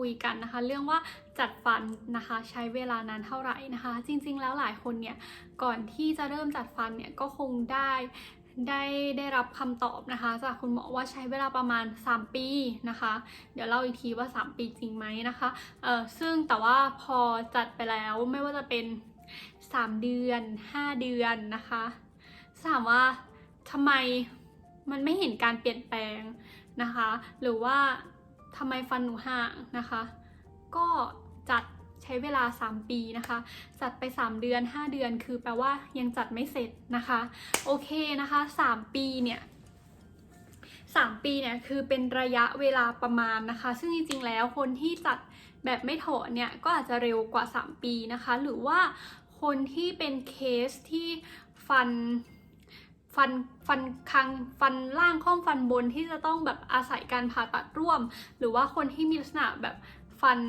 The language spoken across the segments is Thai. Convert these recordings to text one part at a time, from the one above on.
คุยกันนะคะ เรื่องว่าจัดฟันนะคะใช้เวลานานเท่าไหร่นะคะ จริงๆ แล้วหลายคนเนี่ยก่อนที่จะเริ่มจัดฟันเนี่ยก็คงได้ได้ได้รับคำตอบนะคะจากคุณหมอว่าใช้เวลาประมาณ 3 ปีนะคะ เดี๋ยวเล่าอีกทีว่า 3 ปีจริงไหมนะคะเออซึ่งแต่ว่าพอจัดไปแล้วไม่ว่าจะเป็น 3 เดือน 5 เดือนนะคะถามว่าทำไมมันไม่เห็นการเปลี่ยนแปลงนะคะ หรือว่า ทำไมฟันหนูห่างนะคะ ก็จัดใช้เวลา 3 ปีนะคะ จัดไป 3 เดือน 5 เดือน คือแปลว่ายังจัดไม่เสร็จนะคะ โอเคนะคะ 3 ปีเนี่ย3 ปีเนี่ยคือเป็นระยะเวลาประมาณนะคะ ซึ่งจริงๆแล้วคนที่จัดแบบไม่ถอนเนี่ยก็อาจจะเร็วกว่า 3 ปีนะคะ หรือว่าคนที่เป็นเคสที่ฟัน ฟันฟันคังฟันล่างข้อมฟันบนที่จะต้องแบบอาศัยการผ่าตัดร่วม หรือว่าคนที่มีลักษณะแบบฟัน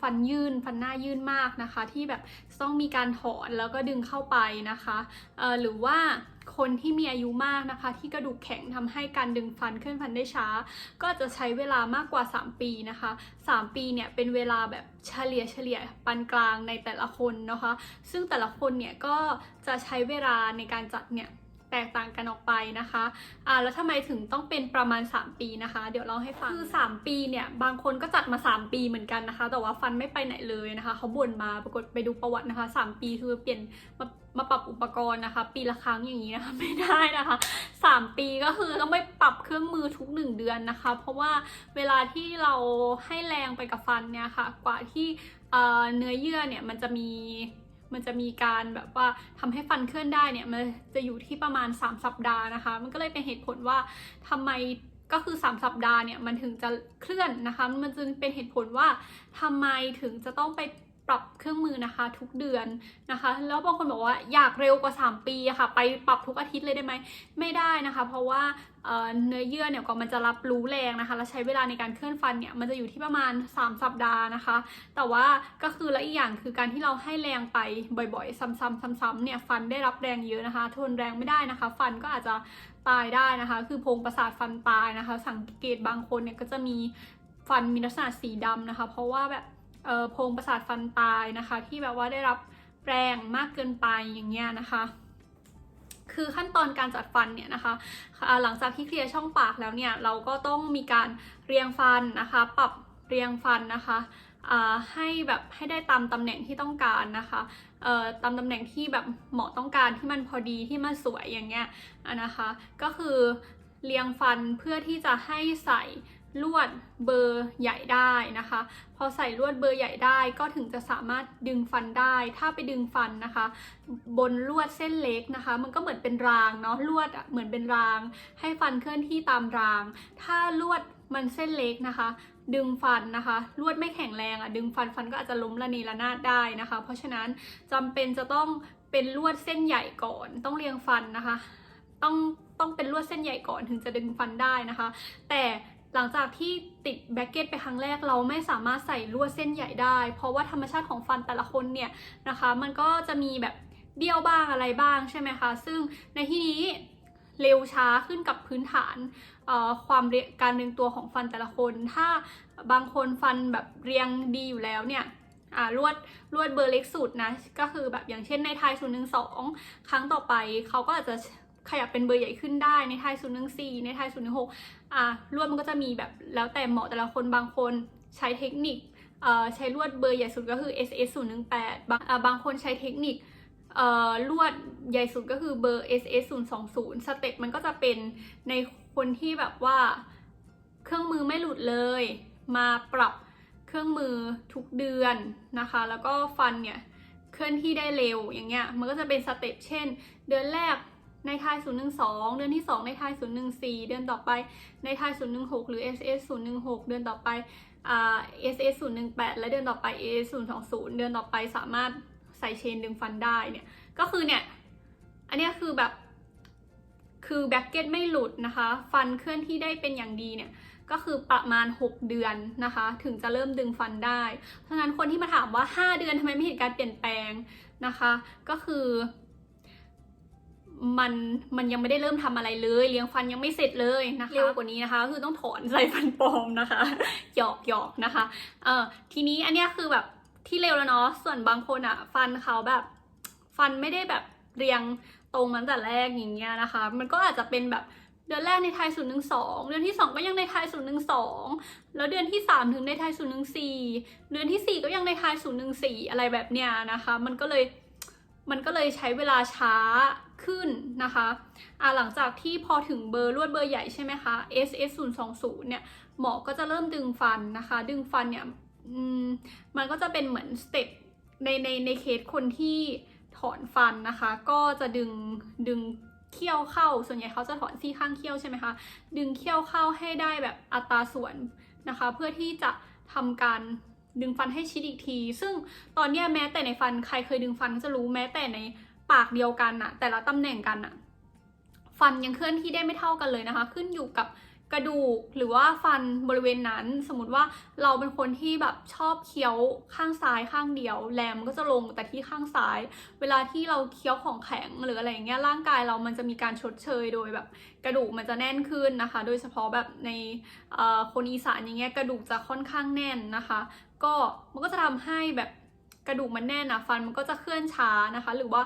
ฟันยื่นฟันหน้ายื่นมากนะคะ ที่แบบต้องมีการถอนแล้วก็ดึงเข้าไปนะคะเอ่อหรือว่าคนที่มีอายุมากนะคะ ที่กระดูกแข็งทำให้การดึงฟันเคลื่อนฟันได้ช้า ก็จะใช้เวลามากกว่า 3 ปีนะคะ 3 ปีเนี่ยเป็นเวลาแบบเฉลี่ยเฉลี่ยปานกลางในแต่ละคนนะคะ ซึ่งแต่ละคนเนี่ยก็จะใช้เวลาในการจัดเนี่ย แตกต่างกันออกไปนะคะอ่าแล้วทำไมถึงต้องเป็นประมาณ 3 ปีนะคะ เดี๋ยวเล่าให้ฟัง คือ 3 ปีเนี่ย บางคนก็จัดมา 3 ปีเหมือนกันนะคะ แต่ว่าฟันไม่ไปไหนเลยนะคะ เขาบ่นมาปรากฏไปดูประวัตินะคะ 3 ปีคือเปลี่ยนมามาปรับอุปกรณ์นะคะ ปีละครั้งอย่างนี้นะคะไม่ได้นะคะ 3 ปีก็คือต้องไปปรับเครื่องมือทุก 1 เดือนนะคะ เพราะว่าเวลาที่เราให้แรงไปกับฟันเนี่ยค่ะ กว่าที่เนื้อเยื่อเนี่ยมันจะมี มันจะมีการแบบว่าทำให้ฟันเคลื่อนได้เนี่ยมันจะอยู่ที่ประมาณ 3 สัปดาห์นะคะ มันก็เลยเป็นเหตุผลว่าทำไมก็คือ 3 สัปดาห์เนี่ยมันถึงจะเคลื่อนนะคะ มันจึงเป็นเหตุผลว่าทำไมถึงจะต้องไป ปรับเครื่องมือนะคะ ทุกเดือนนะคะ แล้วบางคนบอกว่าอยากเร็วกว่า 3 ปีค่ะ ไปปรับทุกอาทิตย์เลยได้ไหมไม่ได้นะคะ เพราะว่าเนื้อเยื่อเนี่ยกว่อนมันจะรับรู้แรงนะคะ และใช้เวลาในการเคลื่อนฟันเนี่ยมันจะอยู่ที่ประมาณ 3 สัปดาห์นะคะ แต่ว่าก็คือและอีกอย่างคือการที่เราให้แรงไปบ่อยๆ ซ้ำๆซ้ำๆเนี่ยฟันได้รับแรงเยอะนะคะ ทนแรงไม่ได้นะคะ ฟันก็อาจจะตายได้นะคะ คือโพรงประสาทฟันตายนะคะ สังเกตบางคนเนี่ยก็จะมีฟันมีลักษณะสีดำนะคะ เพราะว่าแบบ โพรงประสาทฟันตายนะคะ ที่แบบว่าได้รับแรงมากเกินไปอย่างเงี้ยนะคะคือขั้นตอนการจัดฟันเนี่ยนะคะหลังจากที่เคลียร์ช่องปากแล้วเนี่ยเราก็ต้องมีการเรียงฟันนะคะ ปรับเรียงฟันนะคะให้แบบให้ได้ตามตำแหน่งที่ต้องการนะคะตามตำแหน่งที่แบบเหมาะต้องการที่มันพอดีที่มันสวยอย่างเงี้ยนะคะ ก็คือ เรียงฟันเพื่อที่จะให้ใส่ลวดเบอร์ใหญ่ได้นะคะ พอใส่ลวดเบอร์ใหญ่ได้ก็ถึงจะสามารถดึงฟันได้ ถ้าไปดึงฟันนะคะ บนลวดเส้นเล็กนะคะ มันก็เหมือนเป็นรางเนาะลวดเหมือนเป็นราง ให้ฟันเคลื่อนที่ตามราง ถ้าลวดมันเส้นเล็กนะคะ ดึงฟันนะคะ ลวดไม่แข็งแรงอะ่ะดึงฟันฟันก็อาจจะล้มระเนระนาดได้นะคะ เพราะฉะนั้นจำเป็นจะต้องเป็นลวดเส้นใหญ่ก่อน ต้องเรียงฟันนะคะ ต้อง ต้องเป็นลวดเส้นใหญ่ก่อนถึงจะดึงฟันได้นะคะ แต่หลังจากที่ติดแบ็กเก็ตไปครั้งแรกเราไม่สามารถใส่ลวดเส้นใหญ่ได้ เพราะว่าธรรมชาติของฟันแต่ละคนเนี่ยนะคะ มันก็จะมีแบบเบี้ยวบ้างอะไรบ้างใช่ไหมคะ ซึ่งในที่นี้เร็วช้าขึ้นกับพื้นฐานความเรียการเรียงตัวของฟันแต่ละคน ถ้าบางคนฟันแบบเรียงดีอยู่แล้วเนี่ยลวดลวดเบอร์เล็กสุดนะ ก็คือแบบอย่างเช่นในไทยศูนย์หนึ่งสองครั้งต่อไปเขาก็อาจจะ ขยับเป็นเบอร์ใหญ่ขึ้นได้ในไทยศูนย์หนึ่งสี่ในไทยศูนย์หนึ่งหกอะลวดมันก็จะมีแบบแล้วแต่เหมาะแต่ละคนบางคนใช้เทคนิคเอ่อใช้ลวดเบอร์ใหญ่สุดก็คือ SS 0 1 8บางอะบางคนใช้เทคนิคเอ่อลวดใหญ่สุดก็คือเบอร์ SS 0 2 0สเต็ปมันก็จะเป็นในคนที่แบบว่าเครื่องมือไม่หลุดเลย มาปรับเครื่องมือทุกเดือนนะคะ แล้วก็ฟันเนี่ยเคลื่อนที่ได้เร็วอย่างเงี้ยมันก็จะเป็นสเต็ปเช่น เดือนแรก ในไทย012 เดือนที่ 2 ในไทย014 เดือนต่อไป ในไทย016 หรือ SS 016 เดือนต่อไปอ่า SS 018 และเดือนต่อไป SS 020 เดือนต่อไปสามารถใส่เชนดึงฟันได้เนี่ย ก็คือเนี่ย อันนี้คือแบบ คือแบ็กเก็ตไม่หลุดนะคะ ฟันเคลื่อนที่ได้เป็นอย่างดีเนี่ยก็คือประมาณ 6 เดือนนะคะ ถึงจะเริ่มดึงฟันได้ เพราะฉะนั้นคนที่มาถามว่า 5 เดือนทำไมไม่เห็นการเปลี่ยนแปลงนะคะ ก็คือ มันมันยังไม่ได้เริ่มทำอะไรเลย เลี้ยงฟันยังไม่เสร็จเลยนะคะเร็วกว่านี้นะคะก็คือต้องถอนใส่ฟันปลอมนะคะหยอกหยอกนะคะเออทีนี้อันนี้คือแบบที่เร็วแล้วเนาะส่วนบางคนอะฟันเขาแบบ ฟันไม่ได้แบบเรียงตรงมาตั้งแต่แรกอย่างเงี้ยนะคะ มันก็อาจจะเป็นแบบเดือนแรกในไทยศูนย์หนึ่งสองเดือนที่สองก็ยังในไทยศูนย์หนึ่งสองแล้วเดือนที่สามถึงในไทยศูนย์หนึ่งสี่เดือนที่สี่ก็ยังในไทยศูนย์หนึ่งสี่อะไรแบบเนี้ยนะคะ มันก็เลยมันก็เลยใช้เวลาช้า ขึ้นนะคะอ่าหลังจากที่พอถึงเบอร์ลวดเบอร์ใหญ่ใช่ไหมคะ S S 0 2 0เนี่ยหมอก็จะเริ่มดึงฟันนะคะ ดึงฟันเนี่ยมมันก็จะเป็นเหมือนสเต็ปในในในเคสคนที่ถอนฟันนะคะ ก็จะดึงดึงเขี้ยวเข้า ส่วนใหญ่เขาจะถอนซี่ข้างเขี้ยวใช่ไหมคะ ดึงเขี้ยวเข้าให้ได้แบบอัตราส่วนนะคะ เพื่อที่จะทำการดึงฟันให้ชิดอีกที ซึ่งตอนนี้แม้แต่ในฟันใครเคยดึงฟันก็จะรู้แม้แต่ใน ปากเดียวกันอะแต่ละตำแหน่งกันอะฟันยังเคลื่อนที่ได้ไม่เท่ากันเลยนะคะ ขึ้นอยู่กับกระดูกหรือว่าฟันบริเวณนั้น สมมติว่าเราเป็นคนที่แบบชอบเคี้ยวข้างซ้ายข้างเดียวแรมก็จะลงแต่ที่ข้างซ้าย เวลาที่เราเคี้ยวของแข็งหรืออะไรอย่างเงี้ยร่างกายเรามันจะมีการชดเชยโดยแบบ กระดูกมันจะแน่นขึ้นนะคะ โดยเฉพาะแบบในคนอีสานอย่างเงี้ยกระดูกจะค่อนข้างแน่นนะคะ ก็มันก็จะทำให้แบบกระดูกมันแน่นนะฟันมันก็จะเคลื่อนช้านะคะ หรือว่า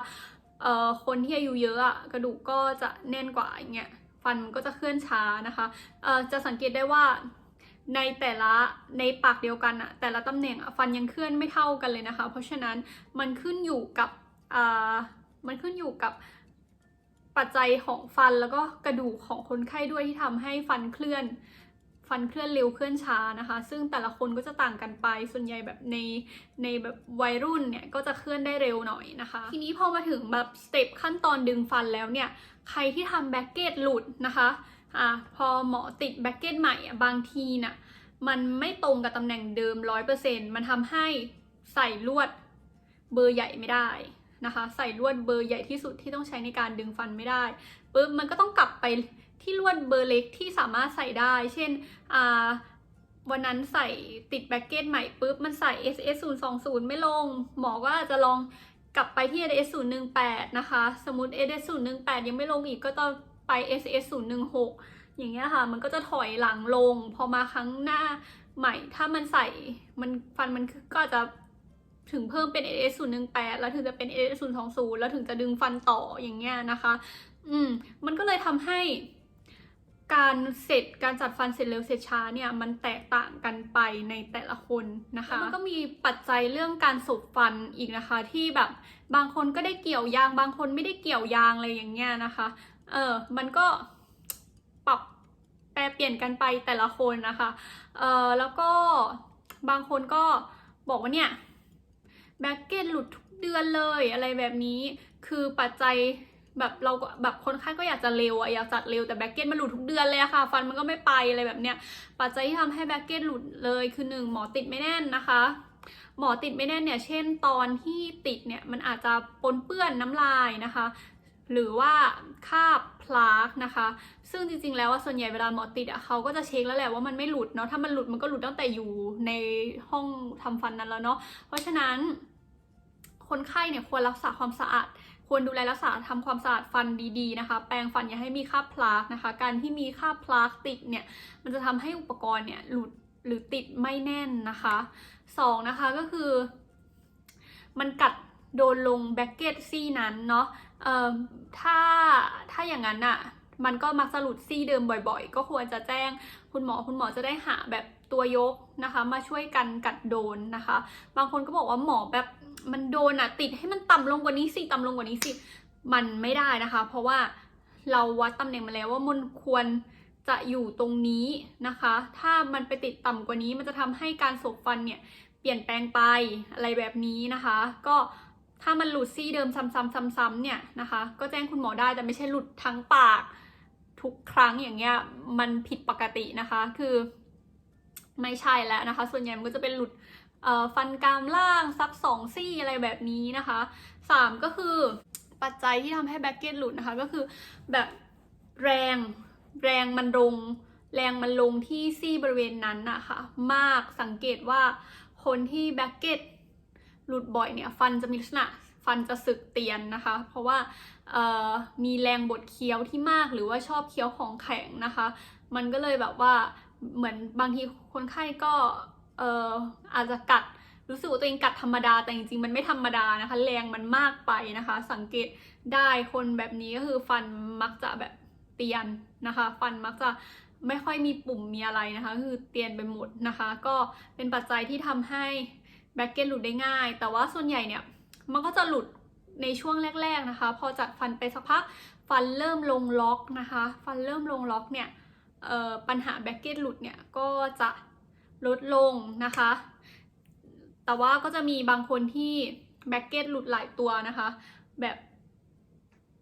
เอ่อคนที่อายุเยอะอะกระดูกก็จะแน่นกว่าอย่างเงี้ยฟันมันก็จะเคลื่อนช้านะคะเอ่อจะสังเกตได้ว่าในแต่ละในปากเดียวกันอะแต่ละตำแหน่งอะฟันยังเคลื่อนไม่เท่ากันเลยนะคะ เพราะฉะนั้นมันขึ้นอยู่กับอ่ามันขึ้นอยู่กับปัจจัยของฟันแล้วก็กระดูกของคนไข้ด้วยที่ทำให้ฟันเคลื่อน ฟันเคลื่อนเร็วเคลื่อนช้านะคะ ซึ่งแต่ละคนก็จะต่างกันไป ส่วนใหญ่แบบในในแบบวัยรุ่นเนี่ยก็จะเคลื่อนได้เร็วหน่อยนะคะ ทีนี้พอมาถึงแบบสเต็ปขั้นตอนดึงฟันแล้วเนี่ย ใครที่ทำแบ็กเกตหลุดนะคะอ่าพอหมอติดแบ็กเกตใหม่บางทีน่ะมันไม่ตรงกับตำแหน่งเดิม 100%มันทำให้ใส่ลวดเบอร์ใหญ่ไม่ได้ นะคะ ใส่ลวดเบอร์ใหญ่ที่สุดที่ต้องใช้ในการดึงฟันไม่ได้ปุ๊บมันก็ต้องกลับไปที่ลวดเบอร์เล็กที่สามารถใส่ได้ เช่นวันนั้นใส่ติดแบ็กเกตใหม่ปุ๊บมันใส่ SS 0 2 0ไม่ลง หมอก็อาจจะลองกลับไปที่ AS 0 1 8นะคะ สมมติ AS 0 1 8ยังไม่ลงอีกก็ต้องไป SS 0 1 6อย่างเงี้ยค่ะ มันก็จะถอยหลังลง พอมาครั้งหน้าใหม่ ถ้ามันใส่มันฟันมันก็จะ ถึงเพิ่มเป็น AS 0 1 8แล้วถึงจะเป็น AS 0 2 0แล้วถึงจะดึงฟันต่ออย่างเงี้ยนะคะ อืม มันก็เลยทำให้การเสร็จการจัดฟันเสร็จเร็วเสร็จช้าเนี่ยมันแตกต่างกันไปในแต่ละคนนะคะมันก็มีปัจจัยเรื่องการสบฟันอีกนะคะ ที่แบบบางคนก็ได้เกี่ยวยาง บางคนไม่ได้เกี่ยวยางอะไรอย่างเงี้ยนะคะ เออมันก็ปรับแปรเปลี่ยนกันไปแต่ละคนนะคะ เออแล้วก็บางคนก็บอกว่าเนี่ย แบ็กเก็ตหลุดทุกเดือนเลยอะไรแบบนี้ คือปัจจัยแบบเราก็แบบคนไข้ก็อยากจะเร็วอะอยากจัดเร็วแต่แบ็กเก็ตมันหลุดทุกเดือนเลยอะค่ะ ฟันมันก็ไม่ไปอะไรแบบเนี้ยปัจจัยที่ทำให้แบ็กเก็ตหลุดเลยคือหนึ่งหมอติดไม่แน่นนะคะหมอติดไม่แน่นเนี่ย เช่นตอนที่ติดเนี่ย มันอาจจะปนเปื้อนน้ำลายนะคะ หรือว่าคาบพลาร์กนะคะ ซึ่งจริงๆ แล้วว่าส่วนใหญ่เวลาหมอติดอะเขาก็จะเช็คแล้วแหละว่ามันไม่หลุดเนาะ ถ้ามันหลุดมันก็หลุดตั้งแต่อยู่ในห้องทำฟันนั้นแล้วเนาะ เพราะฉะนั้น คนไข้เนี่ยควรรักษาความสะอาด ควรดูแลรักษาทำความสะอาดฟันดีๆนะคะ แปรงฟันอย่าให้มีคราบพลาสนะคะ การที่มีคราบพลาสติกเนี่ยมันจะทำให้อุปกรณ์เนี่ยหลุดหรือติดไม่แน่นนะคะสองนะคะก็คือ มันกัดโดนลงแบ็กเก็ตซี่นั้นเนาะเอ่อถ้าถ้าอย่างนั้นอะมันก็มักจะหลุดซี่เดิมบ่อยๆ ก็ควรจะแจ้งคุณหมอคุณหมอจะได้หาแบบ ตัวยกนะคะ มาช่วยกันกัดโดนนะคะ บางคนก็บอกว่าหมอแบบมันโดนอะติดให้มันต่ำลงกว่านี้สิต่ำลงกว่านี้สิมันไม่ได้นะคะ เพราะว่าเราวัดตำแหน่งมาแล้วว่ามันควรจะอยู่ตรงนี้นะคะ ถ้ามันไปติดต่ำกว่านี้มันจะทำให้การสบฟันเนี่ยเปลี่ยนแปลงไปอะไรแบบนี้นะคะ ก็ถ้ามันหลุดซี่เดิมซ้ำๆๆๆเนี่ยนะคะ ก็แจ้งคุณหมอได้แต่ไม่ใช่หลุดทั้งปาก ทุกครั้งอย่างเงี้ยมันผิดปกตินะคะ คือ ไม่ใช่แล้วนะคะ ส่วนใหญ่มันก็จะเป็นหลุดฟันกรามล่างสักสองซี่อะไรแบบนี้นะคะสามก็คือปัจจัยที่ทำให้แบ็กเก็ตหลุดนะคะ ก็คือแบบแรงแรงมันลง แรงมันลงที่ซี่บริเวณนั้นนะคะมากสังเกตว่าคนที่แบ็กเก็ตหลุดบ่อยเนี่ยฟันจะมีลักษณะฟันจะสึกเตียนนะคะ เพราะว่ามีแรงบดเคี้ยวที่มากหรือว่าชอบเคี้ยวของแข็งนะคะ มันก็เลยแบบว่า เหมือนบางทีคนไข้ก็เอออาจจะกัดรู้สึกว่าตัวเองกัดธรรมดาแต่จริงๆมันไม่ธรรมดานะคะ แรงมันมากไปนะคะ สังเกตได้คนแบบนี้ก็คือฟันมักจะแบบเตียนนะคะ ฟันมักจะไม่ค่อยมีปุ่มมีอะไรนะคะ คือเตียนไปหมดนะคะ ก็เป็นปัจจัยที่ทำให้แบ็กเก็ตหลุดได้ง่าย แต่ว่าส่วนใหญ่เนี่ยมันก็จะหลุดในช่วงแรก ๆนะคะ พอจัดฟันไปสักพักฟันเริ่มลงล็อกนะคะ ฟันเริ่มลงล็อกเนี่ย ปัญหาแบ็กเก็ตหลุดเนี่ยก็จะลดลงนะคะ แต่ว่าก็จะมีบางคนที่แบ็กเก็ตหลุดหลายตัวนะคะ แบบ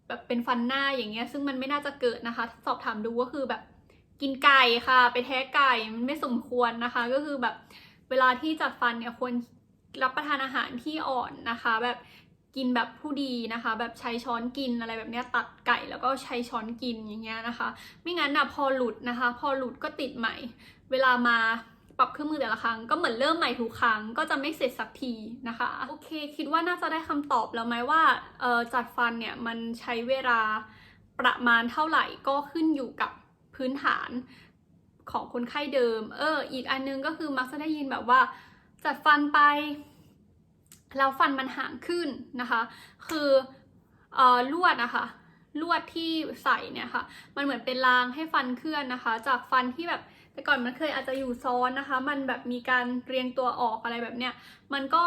แบบเป็นฟันหน้าอย่างเงี้ยซึ่งมันไม่น่าจะเกิดนะคะ สอบถามดูก็คือแบบกินไก่ค่ะ ไปแท้ไก่มันไม่สมควรนะคะ ก็คือแบบเวลาที่จัดฟันเนี่ยควรรับประทานอาหารที่อ่อนนะคะ แบบ กินแบบผู้ดีนะคะ แบบใช้ช้อนกินอะไรแบบนี้ตัดไก่แล้วก็ใช้ช้อนกินอย่างเงี้ยนะคะ ไม่งั้นนะพอหลุดนะคะ พอหลุดก็ติดใหม่ เวลามาปรับเครื่องมือแต่ละครั้งก็เหมือนเริ่มใหม่ทุกครั้งก็จะไม่เสร็จสักทีนะคะโอเค คิดว่าน่าจะได้คำตอบแล้วไหมว่าจัดฟันเนี่ยมันใช้เวลาประมาณเท่าไหร่ก็ขึ้นอยู่กับพื้นฐานของคนไข้เดิม เออ อีกอันนึงก็คือมักจะได้ยินแบบว่า จัดฟันไป แล้วฟันมันห่างขึ้นนะคะ คือเอ่อลวดนะคะลวดที่ใส่เนี่ยค่ะ มันเหมือนเป็นรางให้ฟันเคลื่อนนะคะ จากฟันที่แบบแต่ก่อนมันเคยอาจจะอยู่ซ้อนนะคะ มันแบบมีการเรียงตัวออกอะไรแบบเนี้ย มันก็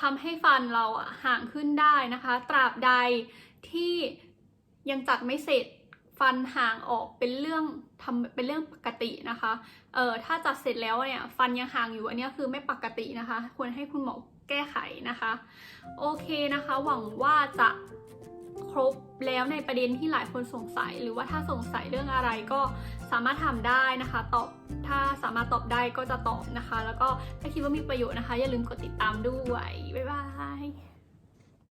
ทำให้ฟันเราอะห่างขึ้นได้นะคะ ตราบใดที่ยังจัดไม่เสร็จฟันห่างออกเป็นเรื่องทำเป็นเรื่องปกตินะคะ เออถ้าจัดเสร็จแล้วเนี่ยฟันยังห่างอยู่อันนี้คือไม่ปกตินะคะ ควรให้คุณหมอ แก้ไขนะคะ โอเคนะคะ หวังว่าจะครบแล้วในประเด็นที่หลายคนสงสัย หรือว่าถ้าสงสัยเรื่องอะไรก็สามารถถาได้นะคะ ตอบถ้าสามารถตอบได้ก็จะตอบนะคะ แล้วก็ถ้าคิดว่ามีประโยชน์นะคะ อย่าลืมกดติดตามด้วย บ๊ายบาย